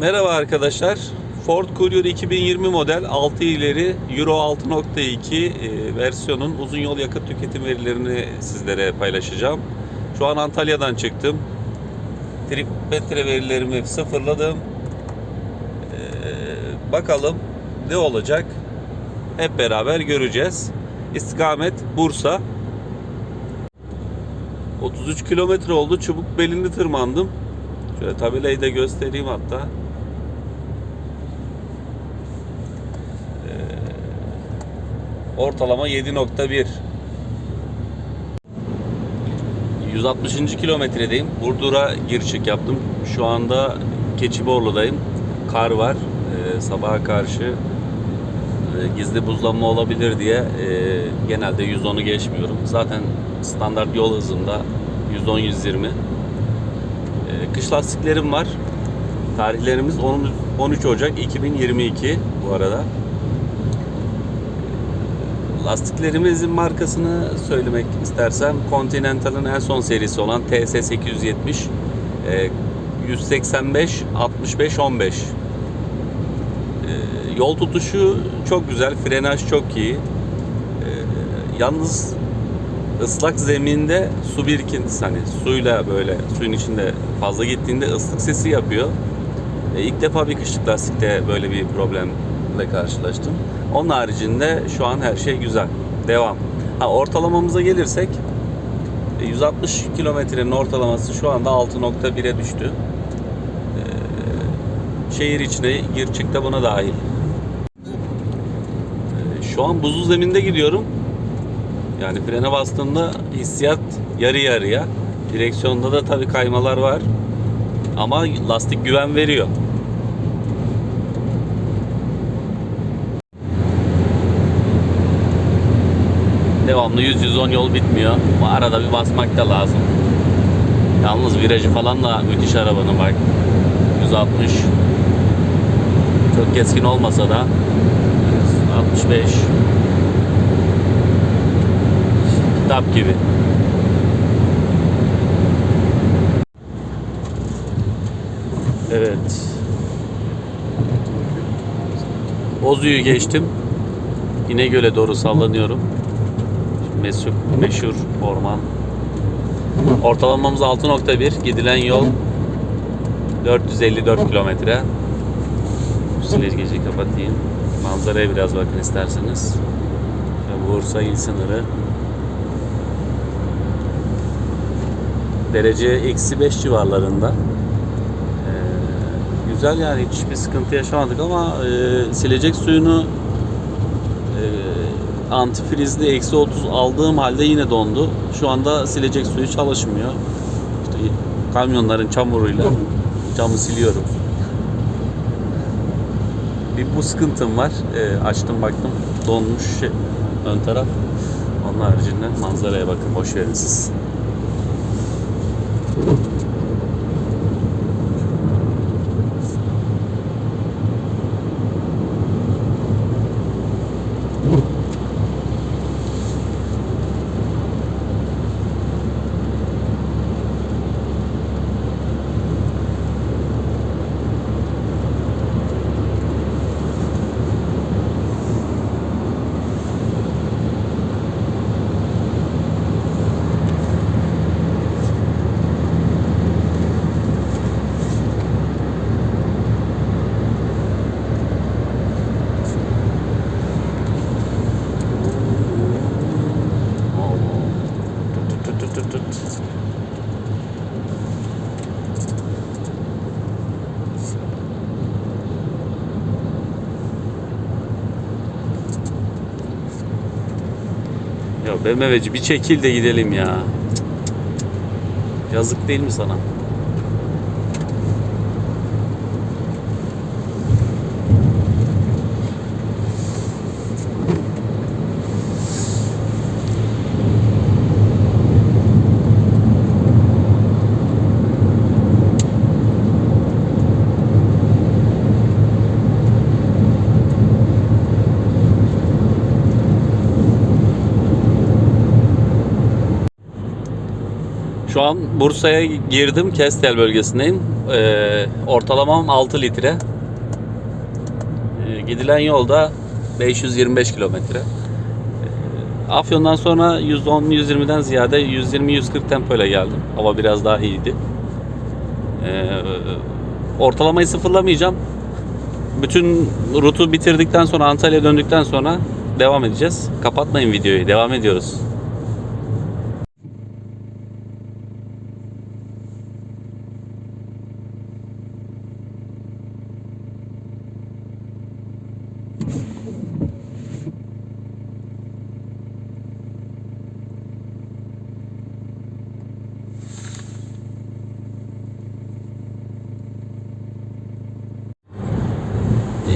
Merhaba arkadaşlar. Ford Courier 2020 model 6 ileri Euro 6.2 e, versiyonun uzun yol yakıt tüketim verilerini sizlere paylaşacağım. Şu an Antalya'dan çıktım. Trimetre verilerimi sıfırladım. Ee, bakalım ne olacak? Hep beraber göreceğiz. İstikamet Bursa. 33 kilometre oldu. Çubuk belini tırmandım. Şöyle tabelayı da göstereyim hatta. Ortalama 7.1 160. kilometredeyim. Burdur'a gir çık yaptım. Şu anda Keçiborlu'dayım. Kar var. Ee, sabaha karşı e, gizli buzlanma olabilir diye e, genelde 110'u geçmiyorum. Zaten standart yol hızında 110-120. E, kış lastiklerim var. Tarihlerimiz 10 13 Ocak 2022 bu arada. Lastiklerimizin markasını söylemek istersem Continental'ın en son serisi olan TS870 e, 185 65 15 E, yol tutuşu çok güzel, frenaj çok iyi. E, yalnız ıslak zeminde su birikintisi hani suyla böyle suyun içinde fazla gittiğinde ıslık sesi yapıyor. E, ilk defa bir kışlık lastikte böyle bir problemle karşılaştım. Onun haricinde şu an her şey güzel. Devam. Ha, ortalamamıza gelirsek e, 160 kilometrenin ortalaması şu anda 6.1'e düştü. E, şehir içine gir çık buna dahil. E, şu an buzlu zeminde gidiyorum. Yani frene bastığımda hissiyat yarı yarıya. Direksiyonda da tabii kaymalar var. Ama lastik güven veriyor. Devamlı 100-110 yol bitmiyor. Arada bir basmak da lazım. Yalnız virajı falan da müthiş arabanın bak. 160 çok keskin olmasa da 165 kitap gibi. Evet. Bozu'yu geçtim. İnegöl'e doğru sallanıyorum. Mesut, meşhur orman. Ortalamamız 6.1. Gidilen yol 454 kilometre. Şu Sileceği kapatayım. Manzaraya biraz bakın isterseniz. Bursa il sınırı. Derece eksi 5 civarlarında. Ee, güzel yani hiçbir sıkıntı yaşamadık ama e, silecek suyunu antifrizli eksi 30 aldığım halde yine dondu. Şu anda silecek suyu çalışmıyor. İşte kamyonların çamuruyla camı siliyorum. Bir bu sıkıntım var. E, açtım baktım donmuş şey, ön taraf. Onun haricinde manzaraya bakın boş verin siz. Tut Ya BMW'ci bir çekil de gidelim ya. Yazık değil mi sana? Şu an Bursa'ya girdim. Kestel bölgesindeyim. Ee, ortalamam 6 litre. Ee, gidilen yolda 525 kilometre. Ee, Afyon'dan sonra 110-120'den ziyade 120-140 tempoyla geldim. Hava biraz daha iyiydi. Ee, ortalamayı sıfırlamayacağım. Bütün rutu bitirdikten sonra Antalya'ya döndükten sonra devam edeceğiz. Kapatmayın videoyu. Devam ediyoruz.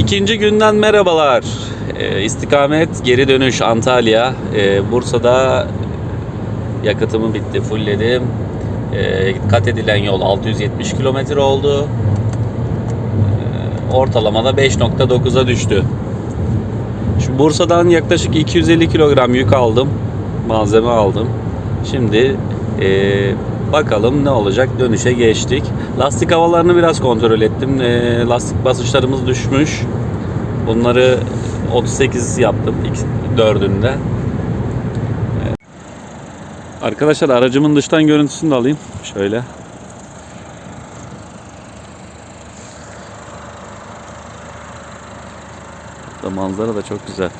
İkinci günden merhabalar. Ee, istikamet geri dönüş Antalya. Ee, Bursa'da yakıtımı bitti, fullledim. Ee, kat edilen yol 670 kilometre oldu. Ortalamada 5.9'a düştü. Şu Bursa'dan yaklaşık 250 kilogram yük aldım. Malzeme aldım. Şimdi bakalım ne olacak dönüşe geçtik. Lastik havalarını biraz kontrol ettim. Ee, lastik basınçlarımız düşmüş. Bunları 38 yaptım ilk dördünde. Ee, Arkadaşlar aracımın dıştan görüntüsünü de alayım. Şöyle. Da manzara da çok güzel.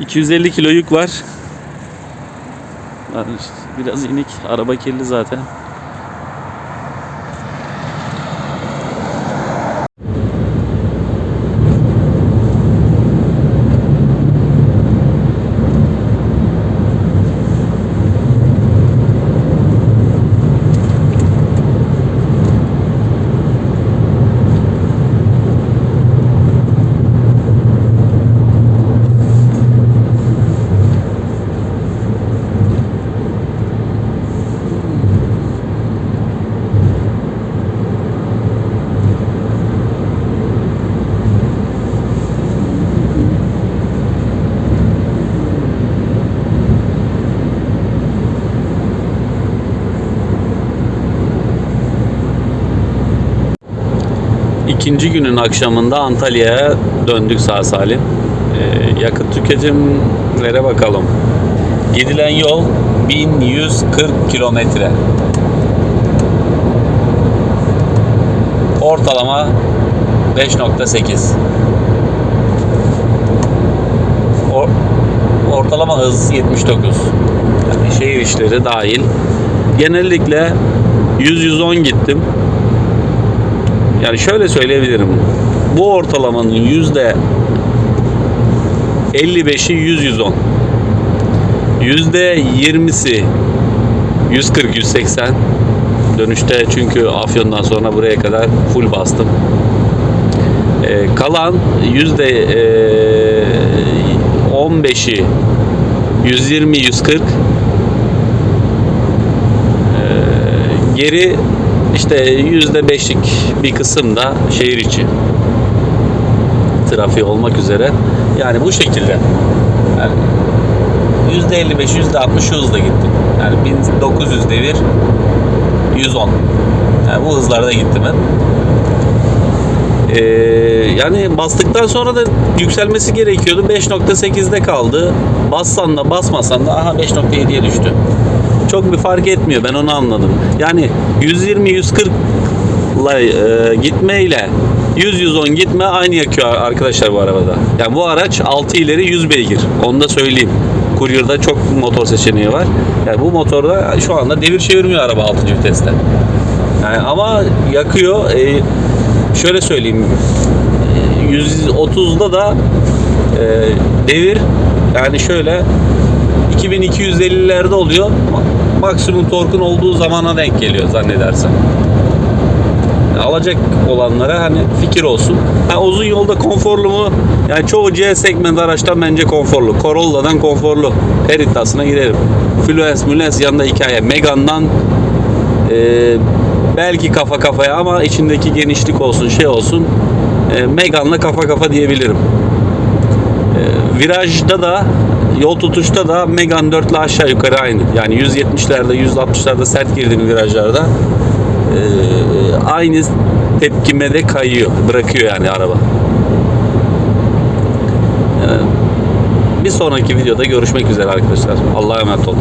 ...250 kilo yük var. Biraz inik. Araba kirli zaten. İkinci günün akşamında Antalya'ya döndük sağ salim. Ee, yakıt tüketimlere bakalım. Gidilen yol 1140 kilometre. Ortalama 5.8. Or- ortalama hız 79. Yani şehir işleri dahil. Genellikle 100-110 gittim. Yani şöyle söyleyebilirim. Bu ortalamanın yüzde 55'i 100-110. Yüzde 20'si 140-180. Dönüşte çünkü Afyon'dan sonra buraya kadar full bastım. Ee, kalan yüzde ee, 15'i 120-140 Geri işte yüzde beşlik bir kısım da şehir içi. Trafiği olmak üzere. Yani bu şekilde. Yani yüzde 55, yüzde 60 şu hızla gittim. Yani 1900 devir 110. Yani bu hızlarda gittim ben. Ee, yani bastıktan sonra da yükselmesi gerekiyordu. 5.8'de kaldı. Bassan da basmasan da aha 5.7'ye düştü. Çok bir fark etmiyor. Ben onu anladım. Yani 120 140 ile e, gitme ile 100 110 gitme aynı yakıyor arkadaşlar bu arabada. Yani bu araç 6 ileri 100 beygir. Onu da söyleyeyim. Courier'da çok motor seçeneği var. Yani bu motorda şu anda devir çevirmiyor araba 6. viteste. Yani ama yakıyor. E, şöyle söyleyeyim. e, 130'da da e, devir yani şöyle 2250'lerde oluyor. Ma- Maksimum torkun olduğu zamana denk geliyor zannedersem. alacak olanlara hani fikir olsun. Ha, uzun yolda konforlu mu? Yani çoğu C segment araçtan bence konforlu. Corolla'dan konforlu. Her iddiasına girerim. Fluence, Mülens yanında hikaye. Megane'dan e, belki kafa kafaya ama içindeki genişlik olsun şey olsun. E, Megane'la kafa kafa diyebilirim. Virajda da yol tutuşta da Megane 4 ile aşağı yukarı aynı. Yani 170'lerde 160'larda sert girdiğim virajlarda e, aynı tepkime de kayıyor. Bırakıyor yani araba. E, bir sonraki videoda görüşmek üzere arkadaşlar. Allah'a emanet olun.